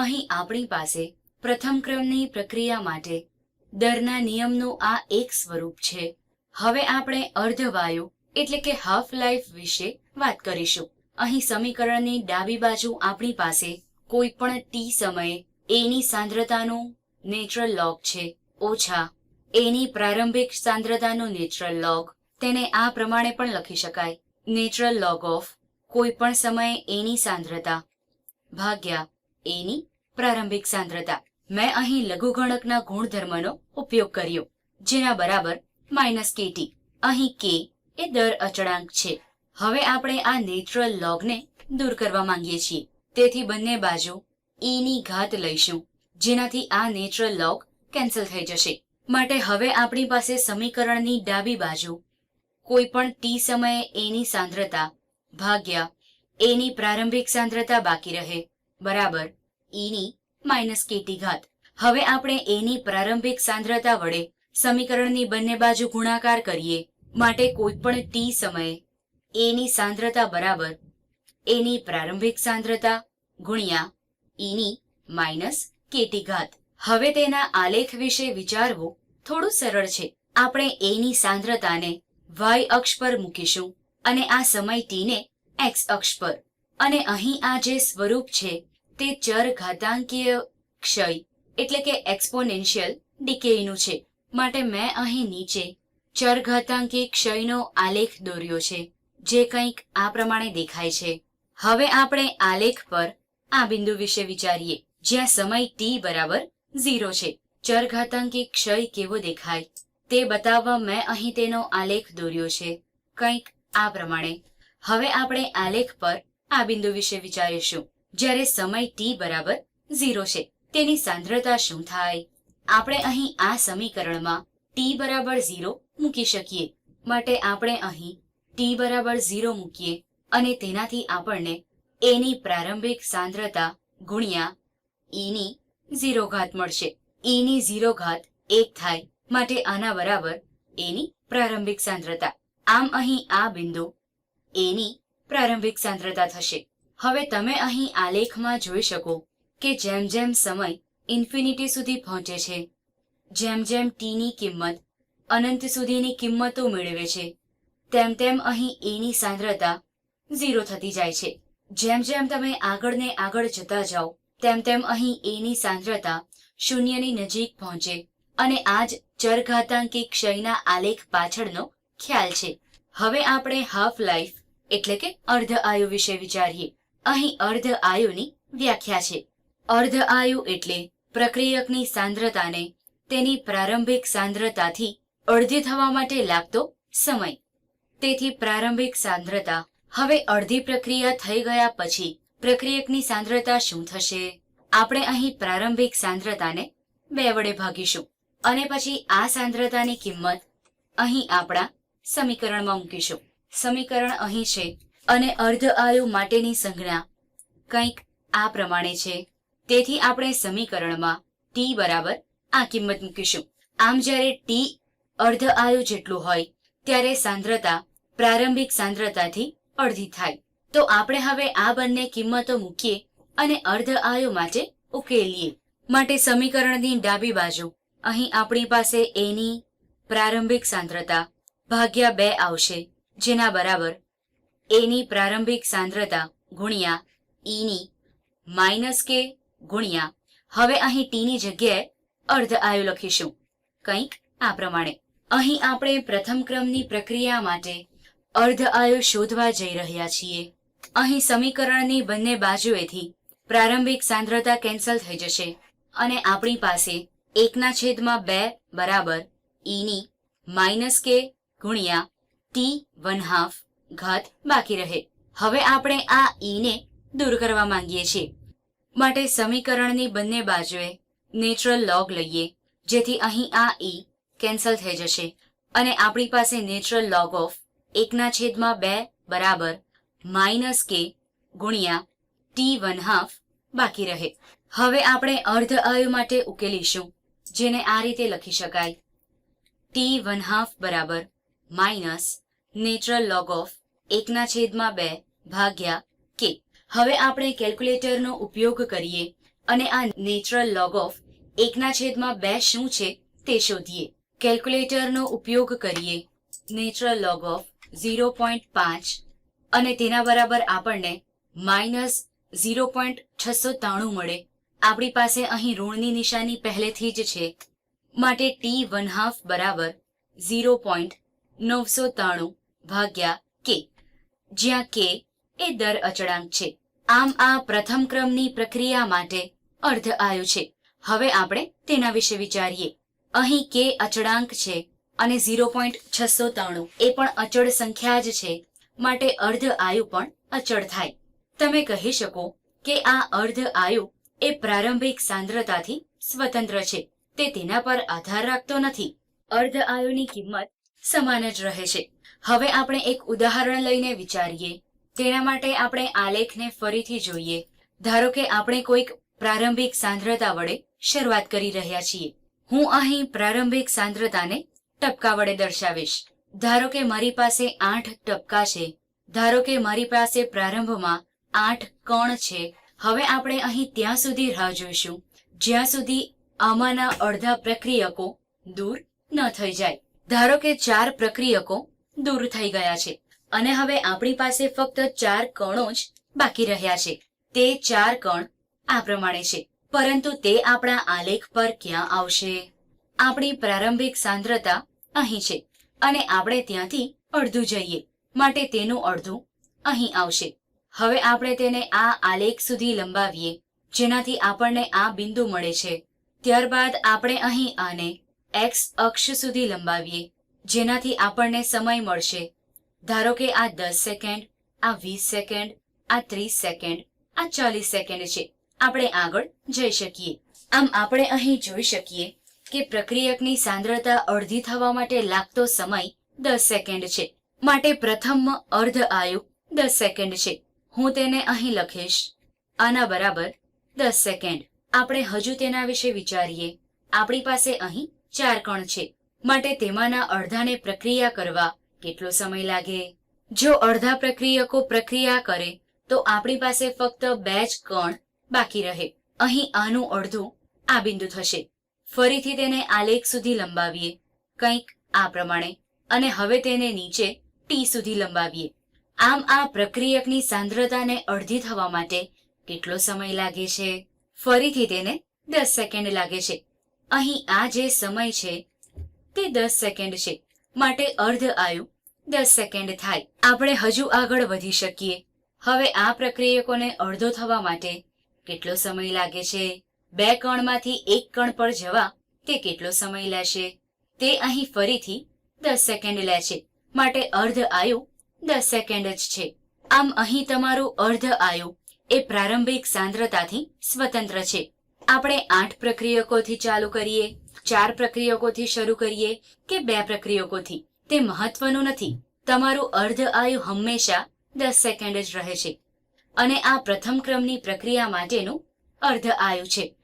અહીં આપણી પાસે પ્રથમ ક્રમની પ્રક્રિયા માટે દરના નિયમનું આ એક સ્વરૂપ છે. હવે આપણે અર્ધવાયુ એટલે કે હાફ લાઈફ વિશે વાત કરીશું. અહીં સમીકરણની ડાબી બાજુ આપણી પાસે કોઈ પણ ટી સમયે એની સાંદ્રતાનું નેચરલ લોગ છે. ઓછા એની પ્રારંભિક સાંદ્રતાનું નેચરલ લોગ તેને આ પ્રમાણે પણ લખી શકાય. નેચરલ લોગ ઓફ કોઈ પણ સમયે એની સાંદ્રતા ભાગ્યા એની પ્રારંભિક સાંદ્રતા. મેં અહીં લઘુગણકના ગુણધર્મનો ઉપયોગ કર્યો, જેના બરાબર માઇનસ કેટી અહીં કે એ દર અચળાંક છે. હવે આપણે આ નેચરલ લોગને દૂર કરવા માંગીએ છીએ. તેથી બંને બાજુ ઈની ઘાત લઈશું, જેનાથી આ નેચરલ લોગ કેન્સલ થઈ જશે. માટે હવે આપણી પાસે સમીકરણની ડાબી બાજુ કોઈ પણ ટી સમયે એની સાંદ્રતા ભાગ્યા એની પ્રારંભિક સાંદ્રતા બાકી રહે. બરાબર. ઈની માઇનસ કેટી ઘાત. હવે આપણે એની પ્રારંભિક સાંદ્રતા વડે સમીકરણની બંને બાજુ ગુણાકાર કરીએ માટે કોઈ પણ ટી સમયે. એની સાંદ્રતા બરાબર એની પ્રારંભિક સાંદ્રતા ગુણ્યા ઈની માઇનસ કેટી ઘાત. હવે તેના આલેખ વિશે વિચારવું થોડું સરળ છે. આપણે એની સાંદ્રતાને વાય અક્ષ પર મૂકીશું અને આ સમય ટીને એક્સ અક્ષ પર. અને અહીં આ જે સ્વરૂપ છે તે ચર ઘાતાંકીય ક્ષય, એટલે કે એક્સપોનેન્શિયલ ડિકેયનું છે. માટે મેં અહીં નીચે ચર ઘાતાંકી ક્ષયનો આલેખ દોર્યો છે, જે કંઈક આ પ્રમાણે દેખાય છે. હવે આપણે આલેખ પર આ બિંદુ વિશે વિચારીએ, જ્યાં સમય ટી બરાબર ઝીરો છે. ચર ઘાતાંકી ક્ષય કેવો દેખાય, તે બતાવવા મેં અહીં તેનો આલેખ દોર્યો છે, કંઈક આ પ્રમાણે. હવે આપણે આલેખ પર આ બિંદુ વિશે વિચારીશું. જ્યારે સમય ટી બરાબર ઝીરો છે. તેની સાંદ્રતા શું થાય? આપણે અહીં આ સમીકરણમાં ટી બરાબર ઝીરો મૂકી શકીએ. માટે આપણે અહીં ટી બરાબર ઝીરો મૂકીએ અને તેનાથી આપણને એની પ્રારંભિક સાંદ્રતા ગુણ્યા ઈની ઝીરો ઘાત મળશે. ઈની ઝીરો ઘાત એક થાય. માટે આના બરાબર એની પ્રારંભિક સાંદ્રતા. આમ અહીં આ બિંદુ એની પ્રારંભિક સાંદ્રતા થશે. હવે તમે અહીં આલેખમાં જોઈ શકો કે જેમ જેમ સમય ઇન્ફિનિટી સુધી પહોંચે છે, જેમ જેમ ટીની કિંમત અનંત સુધીની કિંમતો મેળવે છે, તેમ તેમ અહીં એની સાંદ્રતા ઝીરો થતી જાય છે. જેમ જેમ તમે આગળ ને આગળ જતા જાઓ, તેમ તેમ અહીં એની સાંદ્રતા શૂન્યની નજીક પહોંચે અને આ જ ચરઘાતાંકી ક્ષયના આલેખ પાછળનો ખ્યાલ છે. હવે આપણે હાફ લાઈફ એટલે કે અર્ધ આયુ વિશે વિચારીએ. અહીં અર્ધ આયુની વ્યાખ્યા છે. અર્ધ આયુ એટલે પ્રક્રિયકની સાંદ્રતાને તેની પ્રારંભિક સાંદ્રતાથી અડધી થવા માટે લાગતો સમય. તેથી પ્રારંભિક સાંદ્રતા હવે અડધી પ્રક્રિયા થઈ ગયા પછી પ્રક્રિયકની સાંદ્રતા શું થશે? આપણે અહીં પ્રારંભિક સાંદ્રતાને બે વડે ભાગીશું. અને પછી આ સાંદ્રતાની કિંમત અહીં આપણા સમીકરણમાં મૂકીશું. સમીકરણ અહીં છે અને અર્ધ આયુ માટેની સંજ્ઞા. કંઈક આ પ્રમાણે છે. તેથી આપણે સમીકરણમાં ટી બરાબર આ કિંમત મૂકીશું. આમ જ્યારે ટી અર્ધ આયુ જેટલું હોય, ત્યારે સાંદ્રતા, પ્રારંભિક સાંદ્રતાથી અડધી થાય. તો આપણે હવે આ બંને કિંમતો મૂકીએ અને અર્ધ આયુ માટે ઉકેલીએ. માટે સમીકરણની ડાબી બાજુ, અહીં આપણી પાસે એની પ્રારંભિક સાંદ્રતા ભાગ્યા બે આવશે, જેના બરાબર એની પ્રારંભિક સાંદ્રતા ગુણ્યા ઈની માઇનસ કે ગુણ્યા. હવે અહીં ટીની જગ્યાએ અર્ધ આયુ લખીશું. કંઈક આ પ્રમાણે. અહીં આપણે પ્રથમ ક્રમની પ્રક્રિયા માટે અર્ધ આયુ શોધવા જઈ રહ્યા છીએ. અહીં સમીકરણની બંને બાજુએથી પ્રારંભિક સાંદ્રતા કેન્સલ થઈ જશે. અને આપણી પાસે એકના છેદમાં બે બરાબર ઈની માઇનસ કે ગુણ્યા ટી વન હાફ ઘાત બાકી રહે. હવે આપણે આ ઈને દૂર કરવા માંગીએ છીએ. માટે સમીકરણની બંને બાજુએ નેચરલ લોગ લઈએ, જેથી અહીં આ ઈ કેન્સલ થઈ જશે. અને આપણી પાસે નેચરલ લોગ ઓફ એકના છેદમાં બે બરાબર માઇનસ કે ગુણ્યા ટી વન હાફ બાકી રહે. હવે આપણે અર્ધ અય માટે ઉકેલીશું, જેને આ રીતે લખી શકાય. ટી વન હાફ બરાબર માઇનસ નેચરલ લોગ ઓફ એકના છેદમાં બે ભાગ્યા કે. હવે આપણે કેલ્ક્યુલેટરનો ઉપયોગ કરીએ અને આ નેચરલ લોગ ઓફ એકના છેદમાં બે શું છે તે શોધીએ. કેલ્ક્યુલેટરનો ઉપયોગ કરીએ natural log of zero point પાંચ અને તેના બરાબર આપણને માઇનસ ઝીરો પોઈન્ટ છસો ત્રાણું મળે. આપણી પાસે અહીં ઋણની નિશાની પહેલેથી જ છે. માટે ટી વન હાફ બરાબર ઝીરો પોઈન્ટ નવસો ત્રાણું ભાગ્યા કે. જ્યાં કે એ દર અચળાંક છે. આમ આ પ્રથમ ક્રમની પ્રક્રિયા માટે અર્ધ આયુ છે. હવે આપણે તેના વિશે વિચારીએ. અહીં કે અચળાંક છે અને ઝીરો પોઈન્ટ છસો ત્રાણું એ પણ અચળ સંખ્યા જ છે. માટે અર્ધ આયુ પણ અચળ થાય. તમે કહી શકો કે આ અર્ધ આયુ એ પ્રારંભિક સાંદ્રતાથી સ્વતંત્ર છે. તે તેના પર આધાર રાખતો નથી. અર્ધ આયુની કિંમત સમાન જ રહે છે. હવે આપણે એક ઉદાહરણ લઈને વિચારીએ. તેના માટે આપણે આલેખને ફરીથી જોઈએ. ધારો કે આપણે કોઈક પ્રારંભિક સાંદ્રતા વડે શરૂઆત કરી રહ્યા છીએ. હું અહીં પ્રારંભિક સાંદ્રતાને ટપકા વડે દર્શાવીશ. ધારો કે મારી પાસે આઠ ટપકા છે. ધારો કે મારી પાસે પ્રારંભમાં આઠ કણ છે. હવે આપણે અહીં ત્યાં સુધી રાહ જોઈશું. જ્યાં સુધી આમાંના અડધા પ્રક્રિયકો દૂર ન થઈ જાય. ધારો કે ચાર પ્રક્રિયકો દૂર થઈ ગયા છે અને હવે આપણી પાસે ફક્ત ચાર કણો જ બાકી રહ્યા છે. તે ચાર કણ આ પ્રમાણે છે. પરંતુ તે આપણા આલેખ પર ક્યાં આવશે? આપણી પ્રારંભિક સાંદ્રતા અહીં છે અને આપણે ત્યાંથી અડધું જઈએ. માટે તેનું અડધું અહીં આવશે. હવે આપણે તેને આ આલેખ સુધી લંબાવીએ, જેનાથી આપણને આ બિંદુ મળે છે. ત્યારબાદ આપણે અહીં આને એક્સ અક્ષ સુધી લંબાવીએ, જેનાથી આપણને સમય મળશે. ધારો કે આ દસ સેકન્ડ, આ વીસ સેકન્ડ, આ ત્રીસ સેકન્ડ, આ ચાલીસ સેકન્ડ છે. આપણે આગળ જઈ શકીએ. આમ આપણે અહીં જોઈ શકીએ કે પ્રક્રિયકની સાંદ્રતા અડધી થવા માટે લાગતો સમય દસ સેકન્ડ છે. માટે પ્રથમ અર્ધ આયુ દસ સેકન્ડ છે. હું તેને અહીં લખીશ. આના બરાબર દસ સેકન્ડ. આપણે હજુ તેના વિશે વિચારીએ. આપણી પાસે અહીં ચાર કણ છે. માટે તેમાંના અડધાને પ્રક્રિયા કરવા કેટલો સમય લાગે? જો અડધા પ્રક્રિયકો પ્રક્રિયા કરે, તો આપણી પાસે ફક્ત બે જ કણ બાકી રહે. અહીં આનું અડધું આ બિંદુ થશે. ફરીથી તેને આલેખ સુધી લંબાવીએ, કંઈક આ પ્રમાણે, અને હવે તેને નીચે ટી સુધી લંબાવીએ. આમ આ પ્રક્રિયકની સાંદ્રતાને અડધી થવા માટે કેટલો સમય લાગે છે? ફરીથી તેને દસ સેકન્ડ લાગે છે. અહીં આ જે સમય છે, તે દસ સેકન્ડ છે. માટે અર્ધ આયુ દસ સેકન્ડ થાય. આપણે હજુ આગળ વધી શકીએ. હવે આ પ્રક્રિયકોને અડધો થવા માટે કેટલો સમય લાગે છે? બે કણમાંથી એક કણ પર જવા તે કેટલો સમય લેશે? તે અહીં ફરીથી દસ સેકન્ડ લે છે. માટે અર્ધ આયુ દસ સેકન્ડ જ છે. આમ અહીં તમારું અર્ધ આયુ એ પ્રારંભિક સાંદ્રતાથી સ્વતંત્ર છે. આપણે આઠ પ્રક્રિયકોથી ચાલુ કરીએ, ચાર પ્રક્રિયકોથી શરૂ કરીએ કે બે પ્રક્રિયકોથી? તે મહત્વનું નથી. તમારું અર્ધ આયુ હંમેશા દસ સેકન્ડ જ રહે છે. અને આ પ્રથમ ક્રમની પ્રક્રિયા માટેનું અર્ધ આયુ છે.